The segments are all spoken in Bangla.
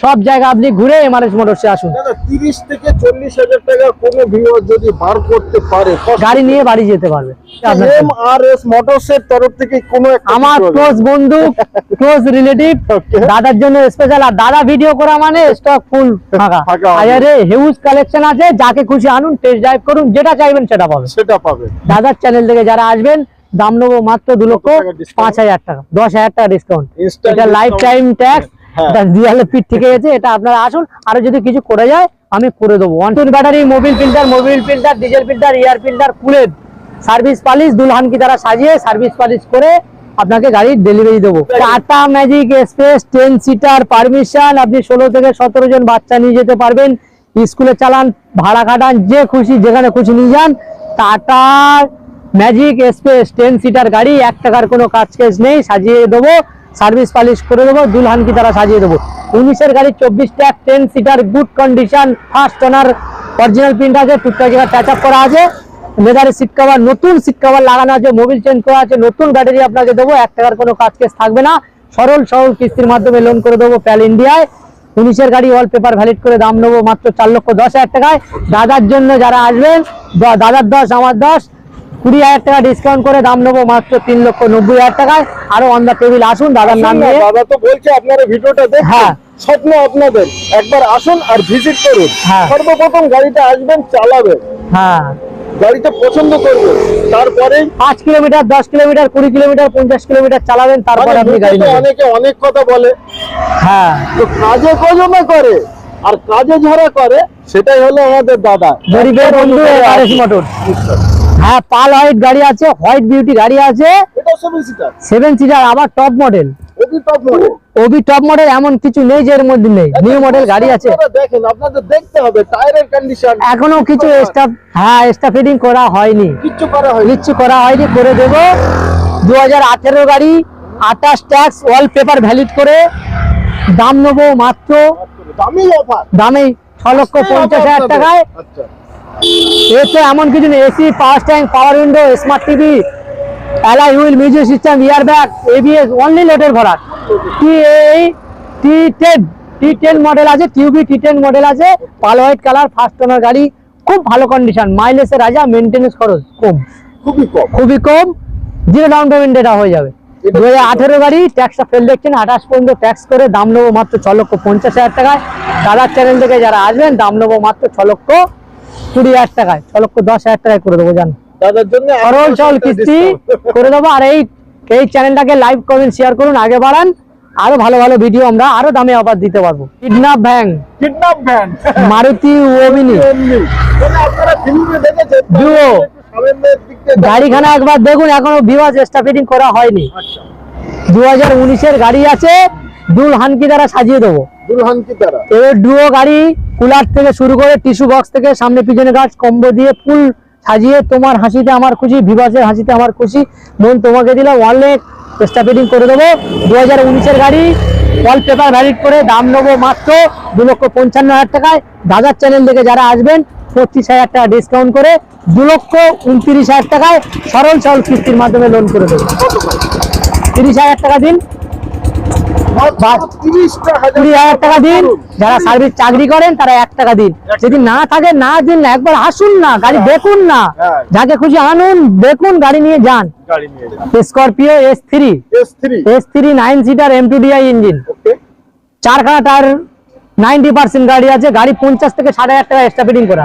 সব জায়গা আপনি ঘুরে এমআরএস মোটরসে আসুন। তিরিশ থেকে চল্লিশ হাজার টাকা কোনো ভিউয়ার যদি বার করতে পারে গাড়ি নিয়ে বাড়ি যেতে পারবে। মোটরসের তরফ থেকে কোনো আমার ক্লোজ বন্ধু ক্লোজ রিলেটিভ দাদার জন্য স্পেশাল আর দাদা ভিডিও করা মানে স্টক ফুল ফাঁকা। হিউজ কালেকশন আছে যাকে খুশি আনুন টেস্ট ড্রাইভ করুন যেটা চাইবেন সেটা পাবেন। সেটা দাদার চ্যানেল থেকে যারা আসবেন দাম নেব মাত্র দু লক্ষ পাঁচ হাজার টাকা দশ হাজার টাকা ডিসকাউন্ট এটা লাইফ টাইম ট্যাক্স হ্যাঁ। দিয়ালে পিঠ থেকে গেছে, এটা আপনারা আসুন, আরও যদি কিছু করে যায়, আমি করে দেবো। ওয়ান টুন battery Mobil filter Mobil filter diesel filter air filter কুলের সার্ভিস পালিশ দুলহান কি তারা সাজিয়ে সার্ভিস পালিশ করে আপনাকে গাড়ির ডেলিভারি দেবো। Tata Magic Express ten seater permission আপনি ষোলো থেকে সতেরো জন বাচ্চা নিয়ে যেতে পারবেন। স্কুলে চালান, ভাড়া খাটান, যে খুশি, যেখানে খুশি নিয়ে যান। Tata Magic Express ten seater গাড়ি, এক টাকার কোনো কাজ কেস নেই, সাজিয়ে দেবো। সার্ভিস পালিশ করে দেবো, দুলহান কি তারা সাজিয়ে দেবো। উনিশের গাড়ি চব্বিশ tax ten seater good condition first owner original print আছে, টুকটাক জায়গা টাচ আপ করা আছে। লেদারের সিট কভার নতুন সিট কভার লাগানো আছে মোবিল চেঞ্জ করা আছে, নতুন ব্যাটারি আপনাকে দেবো, এক টাকার কোনো কাজ কেস থাকবে না। সরল সরল কিস্তির মাধ্যমে লোন করে দেবো প্যাল ইন্ডিয়ায় উনিশের গাড়ি ওয়াল পেপার ভ্যালিড করে দাম নেব মাত্র চার লক্ষ দশ হাজার টাকায়। দাদার জন্য যারা আসবেন দাদার দশ, আমার দশ। কুড়ি হাজার টাকা ডিসকাউন্ট করে দাম নেব মাত্র তিন লক্ষ নব্বই হাজার টাকায়। আরও অন দ্য টেবিল আসুন দাদার নাম নিয়ে। দাদা তো বলছে আপনারা ভিডিওটা হ্যাঁ। স্বপ্ন আপনাদের। একবার আসুন আর ভিজিট করুন। হ্যাঁ। সর্বপ্রথম গাড়িটা আসবেন চালাবেন। হ্যাঁ। গাড়িটা পছন্দ করবেন। তারপরে পাঁচ কিলোমিটার দশ কিলোমিটার কুড়ি কিলোমিটার পঞ্চাশ কিলোমিটার চালাবেন তারপরে মানে আপনি গাড়ি অনেকে অনেক কথা বলে। হ্যাঁ। তো কাজে কজমে করে। আর কাজে যারা করে সেটাই হলো আমাদের দাদা। গরিবের বন্ধু মোটর। হ্যাঁ পাল হোয়াইট গাড়ি আছে হোয়াইট বিউটি গাড়ি আছে। সেভেন সিটার আবার টপ মডেল ওবি টপ মডেল এমন কিছু নেই যে এর মধ্যে নেই। নিউ মডেল গাড়ি আছে। দেখেন আপনাদের দেখতে হবে টায়ারের কন্ডিশন এখনও কিছু স্টাফ হ্যাঁ স্টাফ ফিটিং করা হয়নি। কিচ্ছু করা হয়নি। করা হয়নি করে দেব। দু হাজার আঠেরো গাড়ি আঠাশ ট্যাক্স ওয়াল পেপার ভ্যালিড করে। দাম নেব মাত্র দামি অফার দামে ছ লক্ষ পঞ্চাশ হাজার টাকায়। আচ্ছা। এতে এমন কিছু নেই। AC power tank power window smart TV alloy wheel music system ইয়ার ব্যাগ এবিএস অনলি লোডের ভরা টি এই T ten T ten model আছে টিউবি টি টেন মডেল আছে pearl white colour first owner গাড়ি খুব ভালো কন্ডিশন মাইলেজের রাজা মেনটেন্স খরচ কম। খুবই কম। খুবই কম জিরো ডাউন পেমেন্ট এটা হয়ে যাবে। দু হাজার আঠেরো গাড়ি ট্যাক্সটা ফেল দেখছেন আঠাশ পর্যন্ত ট্যাক্স করে দাম নেব মাত্র ছ লক্ষ পঞ্চাশ হাজার টাকায়। দাদার চ্যানেল থেকে যারা আসবেন দাম নেব মাত্র ছ লক্ষ কুড়ি হাজার টাকায় ছ লক্ষ দশ হাজার টাকায় করে দেবো জান। দাদার জন্য সরল চল কিস্তি করে দেবো আর এই এই চ্যানেলটাকে লাইভ কমেন্ট শেয়ার করুন আগে বাড়ান। আরও ভালো ভালো ভিডিও আমরা আরও দামে অফার দিতে পারব। Kidnap van kidnap van Maruti Omni মানে গাড়িখানা একবার দেখুন এখনও বিভাজ এক্সট্রা ফিটিং করা হয়নি। আচ্ছা। দু হাজার উনিশের গাড়ি আছে দুল হানকি দ্বারা সাজিয়ে দেবো। ডুয়ো গাড়ি কুলার থেকে শুরু করে টিস্যু বক্স থেকে সামনে পিছনে গাছ, কম্বো দিয়ে ফুল সাজিয়ে তোমার হাসিতে আমার খুশি ভিভাসের হাসিতে আমার খুশি। মন তোমাকে দিলাম অনেক ফিটিং করে দেবো। দু হাজার উনিশের গাড়ি ওয়াল পেপার ভ্যালিড করে দাম নেব মাত্র দু লক্ষ পঞ্চান্ন হাজার টাকায়। দাদার চ্যানেল থেকে যারা আসবেন, পঁচিশ হাজার টাকা ডিসকাউন্ট করে দু লক্ষ উনত্রিশ হাজার টাকায় সরল সরল কিস্তির মাধ্যমে লোন করে দেবো। তিরিশ হাজার টাকা দিন। কুড়ি হাজার টাকা দিন। যারা সার্ভিস চাকরি করেন তারা এক টাকা দিন। যদি না থাকে না দিন না একবার আসুন না গাড়ি দেখুন না। হ্যাঁ। যাকে খুশি আনুন দেখুন গাড়ি নিয়ে যান। Scorpio S three S three nine seater M two DI engine চারখানা টায়ার নাইনটি পার্সেন্ট গাড়ি আছে। গাড়ি পঞ্চাশ থেকে ষাট হাজার টাকা এক্সট্রা ফিটিং করা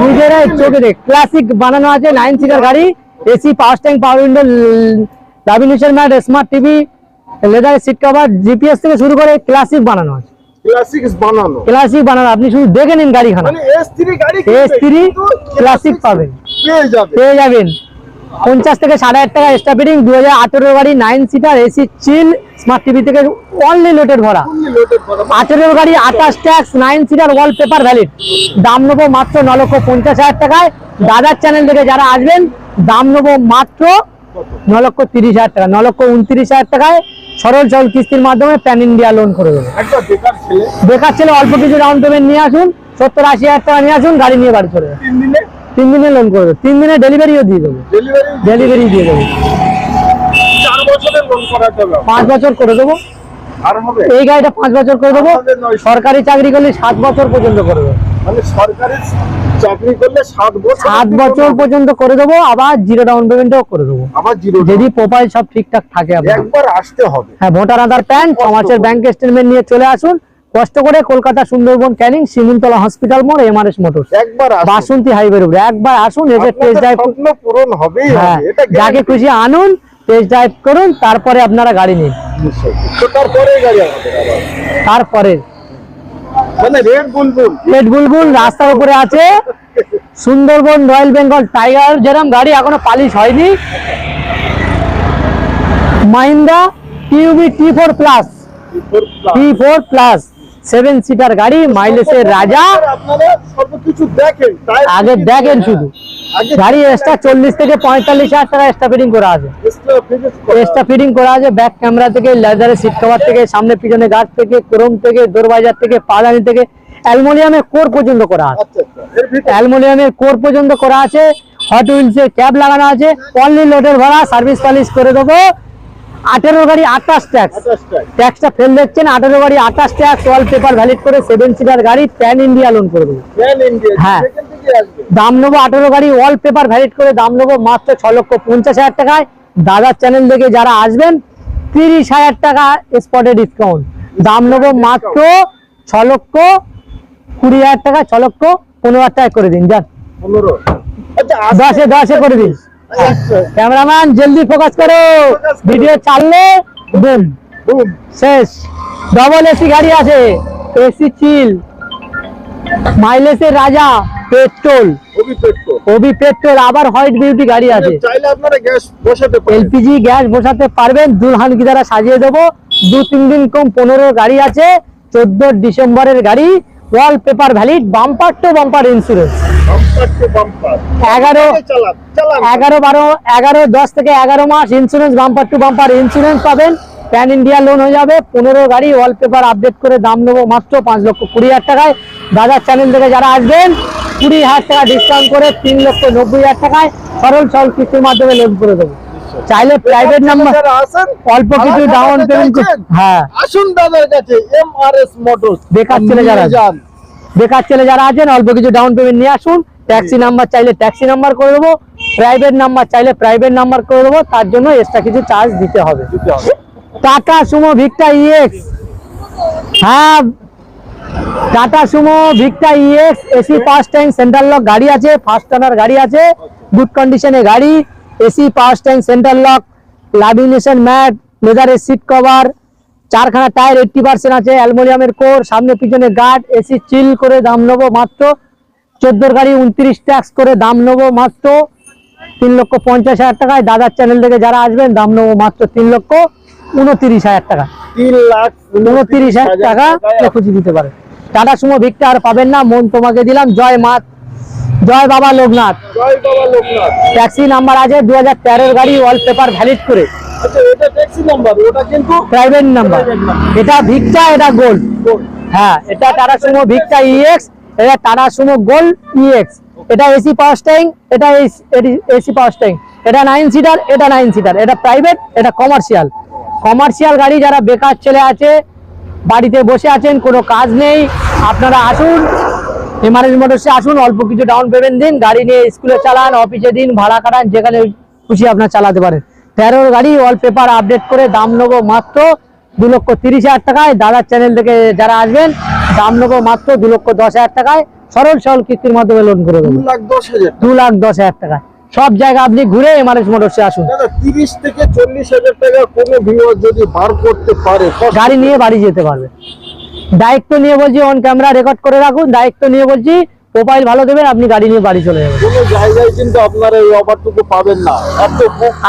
নিজেরাই চোখে দেখ ক্লাসিক বানানো আছে। নাইন সিটার গাড়ি। AC power tank power window lamination mat smart TV leather seat cover GPS থেকে শুরু করে ক্লাসিক বানানো আছে। ক্লাসিক্স বানানো। ক্লাসিক বানানো আপনি শুধু দেখে নিন গাড়িখানা। মানে এস থ্রি গাড়ি এস ক্লাসিক পাবেন। পেয়ে যাবে পেয়ে যাবেন। পঞ্চাশ থেকে ষাট হাজার টাকা এক্সট্রা ফিটিং দু হাজার আঠেরো গাড়ি nine seater AC chill smart TV থেকে অনলি লোটেড ভরা। আঠেরো গাড়ি আঠাশ tax nine seater all paper valid দাম নেব মাত্র ন লক্ষ পঞ্চাশ হাজার টাকায়। দাদার চ্যানেল থেকে যারা আসবেন দাম নেব মাত্র কত? ন লক্ষ তিরিশ হাজার টাকা ন লক্ষ উনত্রিশ হাজার টাকায়। সরল সরল কিস্তির মাধ্যমে প্যান ইন্ডিয়া লোন করে দেবে। বেকার ছেলে। অল্প কিছু ডাউন পেমেন্ট নিয়ে আসুন সত্তর আশি হাজার টাকা নিয়ে আসুন গাড়ি নিয়ে বাড়ি করে তিন দিনে? লোন করে দেবে। তিন দিনে ডেলিভারিও দিয়ে দেবো। ডেলিভারি দিয়ে দেবো। পাঁচ বছর করে দেবো। এই গাড়িটা পাঁচ বছর করে দেবো। সরকারি চাকরি করলে সাত বছর পর্যন্ত করে দেবো। মানে সরকারি চাকরি করলে সাত বছর সাত বছর পর্যন্ত করে দেবো আবার জিরো ডাউন পেমেন্টও করে দেবো। আবার জিরো যদি প্রোফাইল সব ঠিকঠাক থাকে একবার আসতে হবে। হ্যাঁ ভোটার আধার প্যান ছ মাসের ব্যাংক স্টেটমেন্ট নিয়ে চলে আসুন। কষ্ট করে কলকাতা সুন্দরবন ক্যানিং হসপিটাল মোড় এমআরএস মোটরস একবার আসুন। বাসন্তী হাইওয়ে রোড একবার আসুন এসে টেস্ট ড্রাইভ পূরণ হ্যাঁ হবে। এটা যাকে খুশি আনুন। টেস্ট ড্রাইভ করুন তারপরে আপনারা গাড়ি নিন। তারপরে মানে রেড বুলবুল। রাস্তার উপরে আছে। সুন্দরবন রয়্যাল বেঙ্গল টাইগার যেরকম গাড়ি এখনও পালিশ হয়নি। Mahindra TUV T four plus T four plus seven seater গাড়ি মাইলেজের রাজা। আগে দেখেন। শুধু। গাড়ি এক্সট্রা চল্লিশ থেকে পঁয়তাল্লিশ হাজার টাকা এক্সট্রা ফিটিং করা আছে। এক্সট্রা ফিটিং করা আছে ব্যাক ক্যামেরা থেকে লেদারের সিট কভার থেকে সামনে পিছনে গার্ড থেকে ক্রোম থেকে দরবাজার থেকে পাদানি থেকে অ্যালমোনিয়ামের কোর পর্যন্ত করা আছে। আচ্ছা আচ্ছা। অ্যালমোনিয়ামের কোর পর্যন্ত করা আছে হট হুইলস এর ক্যাব লাগানো আছে অনলি লোডের ভাড়া সার্ভিস পালিশ করে দেবো। আঠেরো গাড়ি আঠাশ ট্যাক্স ট্যাক্সটা ফেল দেখছেন আঠেরো গাড়ি আঠাশ ট্যাক্স ওয়াল পেপার ভ্যালিড করে সেভেন সিটার গাড়ি প্যান ইন্ডিয়া লোন করে দেবো। হ্যাঁ। দাম নেব আঠেরো গাড়ি ওয়াল পেপার ভ্যালিড করে দাম নেব মাত্র ছ লক্ষ পঞ্চাশ হাজার টাকায়। দাদার চ্যানেল থেকে যারা আসবেন তিরিশ হাজার টাকা স্পটে ডিসকাউন্ট দাম নেব মাত্র ছ লক্ষ কুড়ি হাজার টাকা ছ লক্ষ পনেরো হাজার টাকা করে দিন যান। আচ্ছা দশে দশে করে দিন। আচ্ছা। ক্যামেরাম্যান জলদি ফোকাস করো। ভিডিও চাললে বুম শেষ। ডবল এসি গাড়ি আছে। এসি চিল মাইলেজের রাজা পেট্রোল। Obi petrol. আবার হোয়াইট বিউটি গাড়ি আছে। চাইলে আপনারা গ্যাস বসাতে পারেন। এলপিজি গ্যাস বসাতে পারবেন দুলহান কি দ্বারা সাজিয়ে দেবো। দু তিন দিন কম পনেরো গাড়ি আছে চোদ্দ ডিসেম্বরের গাড়ি all paper valid bumper to bumper insurance bumper to bumper এগারো এগারো বারো এগারো দশ থেকে এগারো মাস insurance bumper to bumper insurance পাবেন। প্যান ইন্ডিয়া লোন হয়ে যাবে। পনেরো গাড়ি ওয়ালপেপার আপডেট করে দাম নেব মাত্র পাঁচ লক্ষ কুড়ি হাজার টাকায়। দাদার চ্যানেল থেকে যারা আসবেন কুড়ি হাজার টাকা ডিসকাউন্ট করে তিন লক্ষ নব্বই হাজার টাকায় সরল সরল কিস্তির মাধ্যমে লোন করে দেবো। চাইলে প্রাইভেট নাম্বার অল্প কিছু ডাউন পেমেন্ট? হ্যাঁ। আসুন দাদার কাছে এম আর এস মোটরস বেকার ছেলে যারা বেকার ছেলে যারা আছেন অল্প কিছু ডাউন পেমেন্ট নিয়ে আসুন। ট্যাক্সি নাম্বার চাইলে ট্যাক্সি নাম্বার করে দেবো। প্রাইভেট নাম্বার চাইলে প্রাইভেট নাম্বার করে দেবো। তার জন্য এক্সট্রা কিছু চার্জ দিতে হবে। দিতে হবে। টাটা সুমো ভিক্টা ইএক্স হ্যাঁ Tata Sumo Victa EX AC first tank central lock গাড়ি আছে ফার্স্ট টানার গাড়ি আছে, গুড কন্ডিশনে গাড়ি, AC first tank central lock lamination mat, লেদারের সিট কভার, চারখানা টায়ার এইটটি পার্সেন্ট আছে, অ্যালুমিনিয়ামের কোর, সামনে পিছনে গার্ড, এসি চিল করে দাম নেব মাত্র, চোদ্দোর গাড়ি উনত্রিশ ট্যাক্স করে দাম নেব মাত্র, তিন লক্ষ পঞ্চাশ হাজার টাকায়। দাদার চ্যানেল থেকে যারা আসবেন, দাম নেব মাত্র তিন লক্ষ। উনত্রিশ হাজার টাকা। তিন লাখ উনত্রিশ হাজার টাকা খুঁজে দিতে পারে। টাটা সুমো ভিক্টা আর পাবেন না মন তোমাকে দিলাম। জয় মা জয় বাবা লোকনাথ। জয় বাবা লোকনাথ। ট্যাক্সি নাম্বার আছে দু হাজার গাড়ি ওয়ালপেপার ভ্যালিড করে। আচ্ছা প্রাইভেট নাম্বার এটা ভিক্টা এটা গোল্ড হ্যাঁ এটা টাটা সুমো ভিক্টা ইএক্স এটা টাটা সুমো গোল্ড ইএক্স এটা এসি পাওয়ার এটা এসি পাওয়ার এটা নাইন সিটার এটা নাইন সিটার এটা প্রাইভেট এটা কমার্শিয়াল কমার্শিয়াল গাড়ি যারা বেকার ছেলে আছে বাড়িতে বসে আছেন কোনো কাজ নেই আপনারা আসুন এমআরএস মোটরসে আসুন অল্প কিছু ডাউন পেমেন্ট দিন গাড়ি নিয়ে স্কুলে চালান অফিসে দিন ভাড়া কাটান যেখানে খুশি আপনার চালাতে পারেন। তেরোর গাড়ি ওয়ালপেপার আপডেট করে দাম নেব মাত্র দু লক্ষ তিরিশ হাজার টাকায়। দাদার চ্যানেল থেকে যারা আসবেন দাম নেব মাত্র দু লক্ষ দশ হাজার টাকায়। সরল সরল কিস্তির মাধ্যমে লোন করে দেবো। লাখ দশ হাজার দু লাখ দশ হাজার টাকা সব জায়গা আপনি ঘুরে এমআরএস মোটরসে আসুন। তিরিশ থেকে চল্লিশ হাজার টাকা কোনো ভিউয়ার যদি বার করতে পারে গাড়ি নিয়ে বাড়ি যেতে পারবে। দায়িত্ব নিয়ে বলছি অন ক্যামেরা রেকর্ড করে রাখুন। দায়িত্ব নিয়ে বলছি প্রোফাইল ভালো দেবেন আপনি গাড়ি নিয়ে বাড়ি চলে যাবেন। কোনো জায়গায় কিন্তু আপনারা এই অফারটুকু পাবেন না।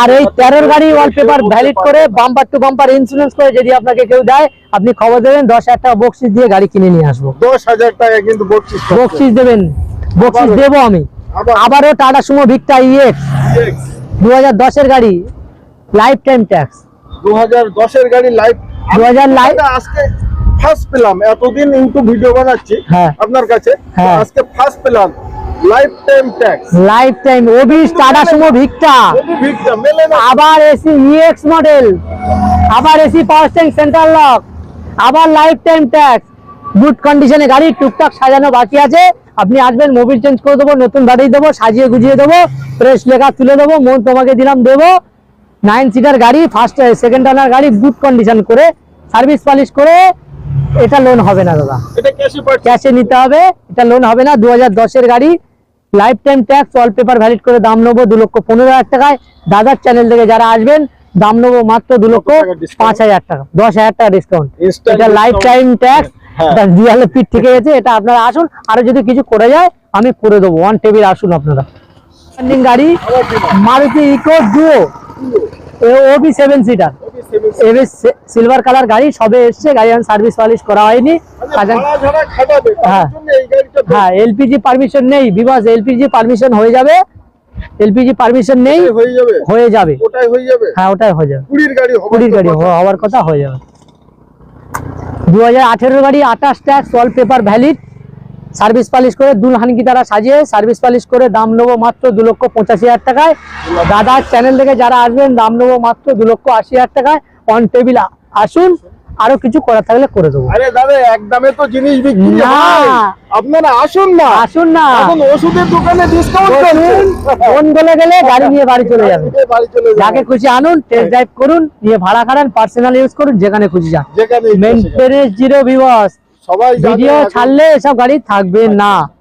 আর এই তেরোর গাড়ি ওয়ালপেপার ভ্যালিড করে বাম্পার টু বাম্পার ইন্স্যুরেন্স করে যদি আপনাকে কেউ দেয় আপনি খবর দেবেন দশ হাজার টাকা বকশিস দিয়ে গাড়ি কিনে নিয়ে আসব। দশ হাজার টাকা কিন্তু বকশিস। বকশিস দেবেন। বকশিস দেবো আমি? আবারও টাটা সুমো ভিক্টা ইএক্স দু হাজার দশের গাড়ি লাইফ টাইম ট্যাক্স দু হাজার দশের গাড়ি লাইভ 2000 live- আজকে ফার্স্ট পেলাম। এতদিন ইউটিউব ভিডিও বানাচ্ছি হ্যাঁ। আপনার কাছে। হ্যাঁ। আজকে ফার্স্ট পেলাম life time tax life time ওবিস টাটা সুমো ভিক্টা। ভিড়টা মেলে না। আবার এসি ইএক্স মডেল আবার AC power stand central lock আবার লাইফ টাইম ট্যাক্স গুড কন্ডিশনে গাড়ি টুকটাক সাজানো বাকি আছে। আপনি আসবেন মোবিল চেঞ্জ করে দেবো নতুন গাড়ি দেবো সাজিয়ে গুজিয়ে দেবো ফ্রেশ লেখা তুলে দেবো মন তোমাকে দিলাম দেবো। নাইন সিটার গাড়ি ফার্স্ট সেকেন্ড ওনার গাড়ি গুড কন্ডিশন করে সার্ভিস পালিশ করে এটা লোন হবে না দাদা। ক্যাশে নিতে হবে এটা লোন হবে না দু হাজার দশের গাড়ি lifetime tax all paper valid করে দাম নেব দু লক্ষ পনেরো হাজার টাকায়। দাদার চ্যানেল থেকে যারা আসবেন দাম নেব মাত্র দু লক্ষ পাঁচ হাজার টাকা দশ হাজার টাকা ডিসকাউন্ট এটা লাইফ টাইম ট্যাক্স হ্যাঁ। দিয়ালে পিঠ থেকে গেছে এটা আপনারা আসুন আরও যদি কিছু করে যায় আমি করে দেবো। ওয়ান টেবিল আসুন আপনারা। গাড়ি Maruti Eeco duo Obi seven seater এবি সিলভার কালার গাড়ি সবে এসছে গাড়ি সার্ভিস পালিশ করা হয়নি। তার হ্যাঁ। হ্যাঁ এলপিজি পারমিশন নেই বিবাস এলপিজি পারমিশন হয়ে যাবে। এলপিজি পারমিশন নেই হয়ে যাবে। হয়ে যাবে। ওটাই হয়ে যাবে। হ্যাঁ ওটাই হয়ে যাবে। কুড়ির গাড়ি হওয়ার কথা হয়ে যাবে। দু হাজার গাড়ি আঠাশ tax all paper valid. Service polish করে দুলহানকি তারা সাজিয়ে সার্ভিস পালিশ করে দাম নেব মাত্র দু লক্ষ পঁচাশি হাজার টাকায়। দাদার চ্যানেল থেকে যারা আসবেন, দাম নেব মাত্র দু লক্ষ আশি হাজার টাকায়। অন টেবিল আসুন। আরও কিছু করার থাকলে করে দেবো। আরে দাদা একদমে তো জিনিস বিক্রি না। হয় আপনারা আসুন না। আসুন না। এখন ওষুধের দোকানে ডিসকাউন্ট ফোন বলে গেলে গাড়ি নিয়ে বাড়ি চলে যাবে। যাকে খুশি আনুন টেস্ট ড্রাইভ করুন নিয়ে ভাড়া খাটান পার্সোনাল ইউজ করুন যেখানে খুশি যান। মেনটেনেন্স জিরো ভিউয়ার্স সবাই ভিডিও ছাড়লে এসব গাড়ি থাকবে না।